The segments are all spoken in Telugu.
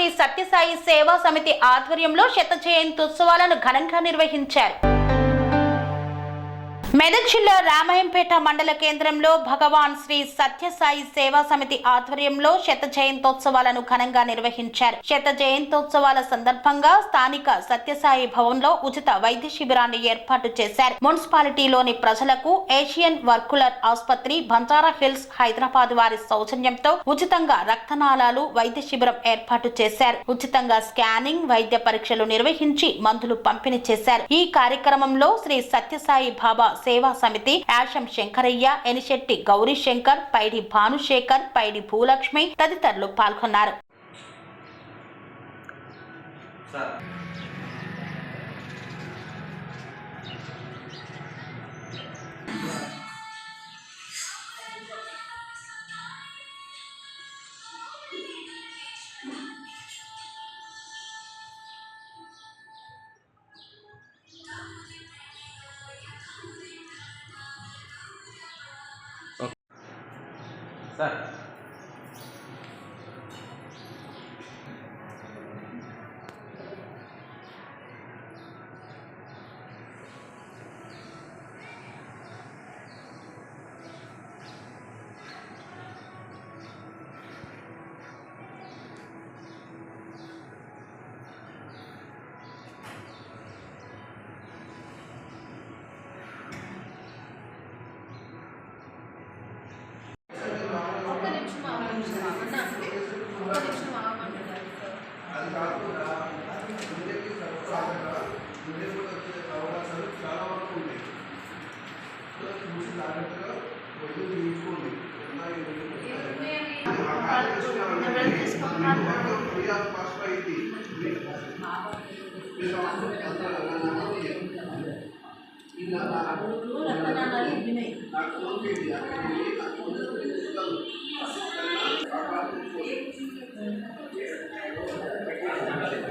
శ్రీ సత్యసాయి సేవా సమితి ఆధ్వర్యంలో శత జయంత్యుత్సవాలను ఘనంగా నిర్వహించారు. మెదక్ జిల్లా రామాయంపేట మండల కేంద్రంలో భగవాన్ శ్రీ సత్యసాయి సేవా సమితి ఆధ్వర్యంలో శత జయంతోత్సవాలను ఘనంగా నిర్వహించారు. శత జయంతోత్సవాల సందర్భంగా స్థానిక సత్యసాయి భవన్లో ఉచిత వైద్య శిబిరాన్ని ఏర్పాటు చేశారు. మున్సిపాలిటీలోని ప్రజలకు ఏషియన్ వర్కులర్ ఆసుపత్రి బంజారా హిల్స్ హైదరాబాద్ వారి సౌజన్యంతో ఉచితంగా రక్తనాళాలు వైద్య శిబిరం ఏర్పాటు చేశారు. ఉచితంగా స్కానింగ్ వైద్య పరీక్షలు నిర్వహించి మందులు పంపిణీ చేశారు. ఈ కార్యక్రమంలో శ్రీ సత్యసాయి బాబా సేవా సమితి యాషం శంకరయ్య ఎనిశెట్టి గౌరీ శంకర్ పైడి భానుశేఖర్ పైడి భూలక్ష్మి తదితరులు పాల్గొన్నారు. సార్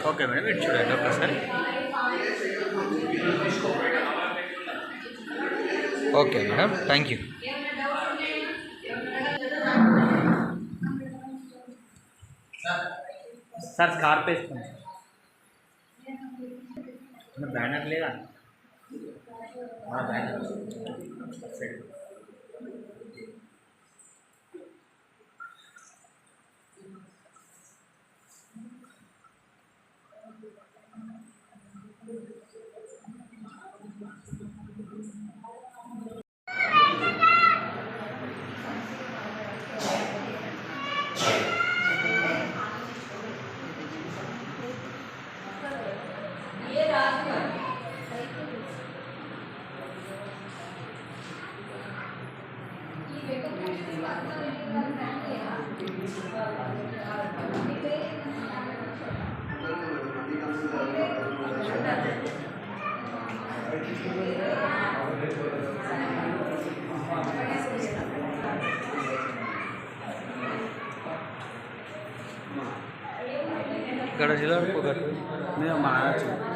ఓకే మేడం ఇటు చూడండి ఒకసారి okay madam thank you sir scarf వేసుకోండి బ్యానర్ లేదా not angle, the field. Thank ఇక్కడ జిల్లా మేము మారచ్చు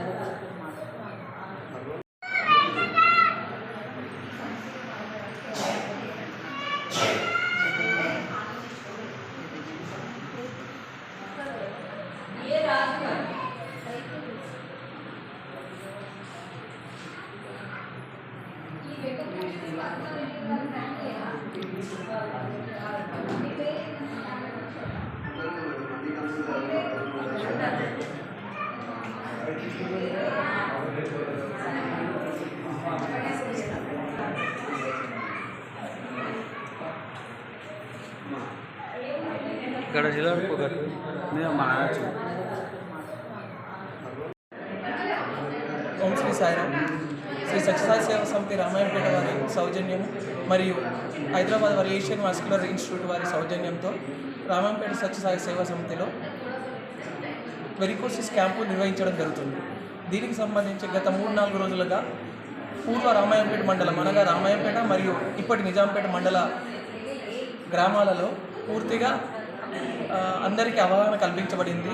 ఇక్కడ మేము ఓం శ్రీ సాయిరామ్. శ్రీ సత్యసాయి సేవా సమితి రామాయణపేట వారి సౌజన్యం మరియు హైదరాబాద్ వారి ఏషియన్ వాస్కులర్ ఇన్స్టిట్యూట్ వారి సౌజన్యంతో రామాయణపేట సత్యసాయి సేవా సమితిలో వెరికోసిస్ క్యాంపు నిర్వహించడం జరుగుతుంది. దీనికి సంబంధించి గత మూడు నాలుగు రోజులుగా పూర్వ రామాయంపేట మండలం అనగా రామాయంపేట మరియు ఇప్పటి నిజాంపేట మండల గ్రామాలలో పూర్తిగా అందరికీ అవగాహన కల్పించబడింది.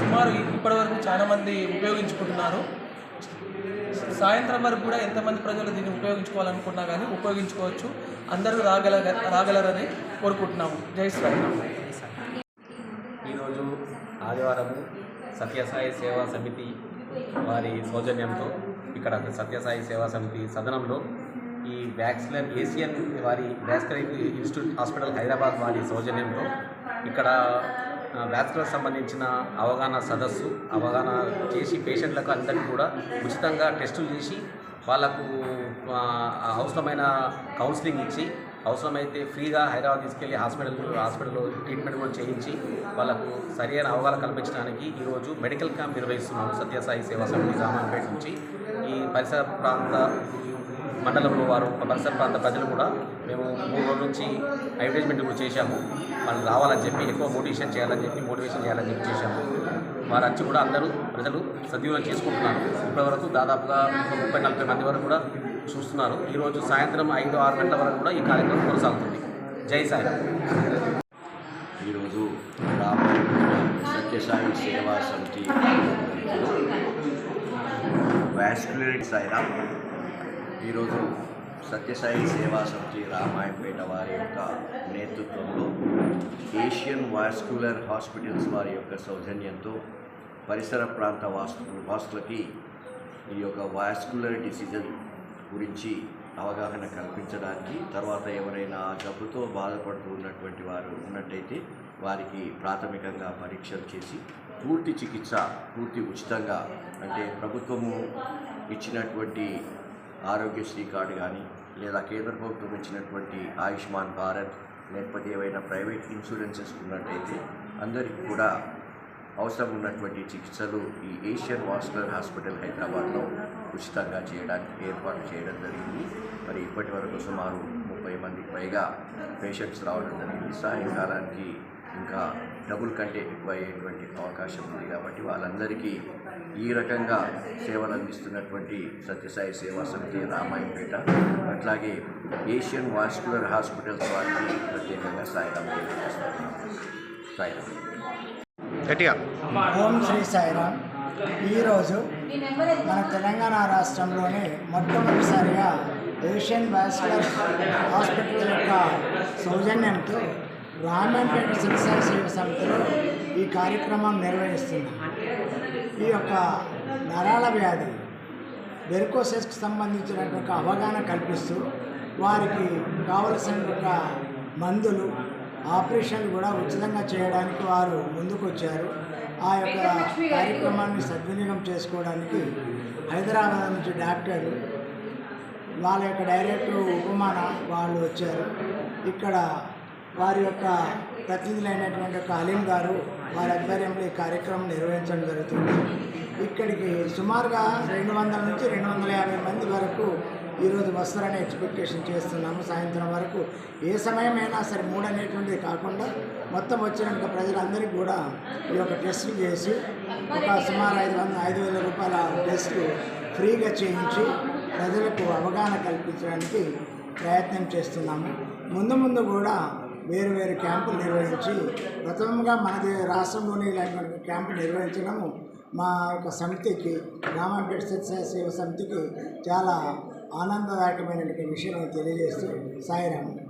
సుమారు ఇప్పటివరకు చాలామంది ఉపయోగించుకుంటున్నారు. సాయంత్రం వరకు కూడా ఎంతమంది ప్రజలు దీన్ని ఉపయోగించుకోవాలనుకున్నా కానీ ఉపయోగించుకోవచ్చు. అందరూ రాగల రాగలరని కోరుకుంటున్నాము. జై శ్రీరామ్. ఈరోజు ఆదివారము సత్యసాయి సేవా సమితి వారి సౌజన్యంతో ఇక్కడ సత్యసాయి సేవా సమితి సదనంలో ఈ వ్యాక్సిలర్ ఏసియన్ వారి వ్యాస్కులర్ ఇన్స్టిట్యూట్ హాస్పిటల్ హైదరాబాద్ వారి సౌజన్యంతో ఇక్కడ వ్యాస్కులర్ సంబంధించిన అవగాహన సదస్సు అవగాహన చేసి పేషెంట్లకు అందరికీ కూడా ఉచితంగా టెస్టులు చేసి వాళ్ళకు అవసరమైన కౌన్సిలింగ్ ఇచ్చి అవసరమైతే ఫ్రీగా హైదరాబాద్ తీసుకెళ్ళి హాస్పిటల్ హాస్పిటల్లో ట్రీట్మెంట్ కూడా చేయించి వాళ్ళకు సరైన అవగాహన కల్పించడానికి ఈరోజు మెడికల్ క్యాంప్ నిర్వహిస్తున్నాము. సత్యసాయి సేవా సమితి రామాన్పేట నుంచి ఈ పరిసర ప్రాంత మండలంలో వారు పరిసర ప్రాంత ప్రజలు కూడా మేము మూడు రోజుల నుంచి అడ్వర్టైజ్మెంట్ కూడా చేశాము. వాళ్ళు రావాలని చెప్పి ఎక్కువ మోటివేషన్ చేయాలని చెప్పి మోటివేషన్ చేయాలని చెప్పి చేశాము. వారు వచ్చి కూడా అందరూ ప్రజలు సద్వినియోగం చేసుకుంటున్నారు. ఇప్పటివరకు దాదాపుగా ముప్పై నలభై మంది వరకు కూడా చూస్తున్నారు. ఈరోజు సాయంత్రం ఐదు ఆరు గంటల వరకు కూడా ఈ కార్యక్రమం కొనసాగుతుంది. జై సాయి ఈరోజు రామాయణ సత్యసాయి సేవా సమితి వాస్కులర్ సాయిరా ఈరోజు సత్యసాయి సేవా సమితి రామాయణపేట వారి యొక్క నేతృత్వంలో ఏషియన్ వాస్కులర్ హాస్పిటల్స్ వారి యొక్క సౌజన్యంతో పరిసర ప్రాంత వాస్తు వాసులకి ఈ యొక్క వాస్కులర్ డిసిజన్ గురించి అవగాహన కల్పించడానికి తర్వాత ఎవరైనా ఆ జబ్బుతో బాధపడుతూ ఉన్నటువంటి వారు ఉన్నట్టయితే వారికి ప్రాథమికంగా పరీక్షలు చేసి పూర్తి చికిత్స పూర్తి ఉచితంగా అంటే ప్రభుత్వము ఇచ్చినటువంటి ఆరోగ్యశ్రీ కార్డు కానీ లేదా కేంద్ర ప్రభుత్వం ఇచ్చినటువంటి ఆయుష్మాన్ భారత్ లేకపోతే ఏవైనా ప్రైవేట్ ఇన్సూరెన్సెస్ ఉన్నట్టయితే అందరికీ కూడా అవసరం ఉన్నటువంటి చికిత్సలు ఈ ఏషియన్ వాస్కులర్ హాస్పిటల్ హైదరాబాద్లో ఉచితంగా చేయడానికి ఏర్పాటు చేయడం జరిగింది. మరి ఇప్పటి వరకు సుమారు ముప్పై మందికి పైగా పేషెంట్స్ రావడం జరిగింది. సాయంకాలానికి ఇంకా డబుల్ కంటే ఎక్కువ అయ్యేటువంటి అవకాశం ఉంది కాబట్టి వాళ్ళందరికీ ఈ రకంగా సేవలు అందిస్తున్నటువంటి సత్యసాయి సేవా సమితి రామాయంపేట అట్లాగే ఏషియన్ వాస్కులర్ హాస్పిటల్స్ వారికి ప్రత్యేకంగా సాయం సాయం గట్టిగా ఓం శ్రీ సాయిరామ్. ఈరోజు మన తెలంగాణ రాష్ట్రంలోనే మొట్టమొదటిసారిగా ఏషియన్ వాస్కులర్ హాస్పిటల్ యొక్క సౌజన్యంతో రామంపేట శిక్షా సేవ సమితిలో ఈ కార్యక్రమం నిర్వహిస్తున్నాం ఈ యొక్క నరాల వ్యాధి వెరికోసెస్కి సంబంధించినటువంటి అవగాహన కల్పిస్తూ వారికి కావలసిన మందులు ఆపరేషన్ కూడా ఉచితంగా చేయడానికి వారు ముందుకు వచ్చారు ఆ యొక్క కార్యక్రమాన్ని సద్వినియోగం చేసుకోవడానికి హైదరాబాద్ నుంచి డాక్టర్లు వాళ్ళ యొక్క డైరెక్టర్ ఉపమాన వాళ్ళు వచ్చారు. ఇక్కడ వారి యొక్క ప్రతినిధులైనటువంటి యొక్క అలీం గారు వారి ఆధ్వర్యంలో ఈ కార్యక్రమం నిర్వహించడం జరుగుతుంది. ఇక్కడికి సుమారుగా రెండు వందల నుంచి రెండు వందల యాభై మంది వరకు ఈరోజు వస్తారని ఎక్స్పెక్టేషన్ చేస్తున్నాము. సాయంత్రం వరకు ఏ సమయమైనా సరే మూడు అనేటువంటిది కాకుండా మొత్తం వచ్చిన ప్రజలందరికీ కూడా ఈ యొక్క టెస్టులు చేసి ఒక సుమారు ఐదు వందల ఐదు వేల రూపాయల టెస్టులు ఫ్రీగా చేయించి ప్రజలకు అవగాహన కల్పించడానికి ప్రయత్నం చేస్తున్నాము. ముందు ముందు కూడా వేరు వేరు క్యాంపులు నిర్వహించి ప్రథమంగా మనది రాష్ట్రంలోని ఇలాంటి క్యాంపు నిర్వహించడము మా యొక్క సమితికి రామాపేట సత్య సేవ సమితికి చాలా ఆనందదాయకమైనటువంటి విషయం తెలియజేస్తూ సాయిరాము.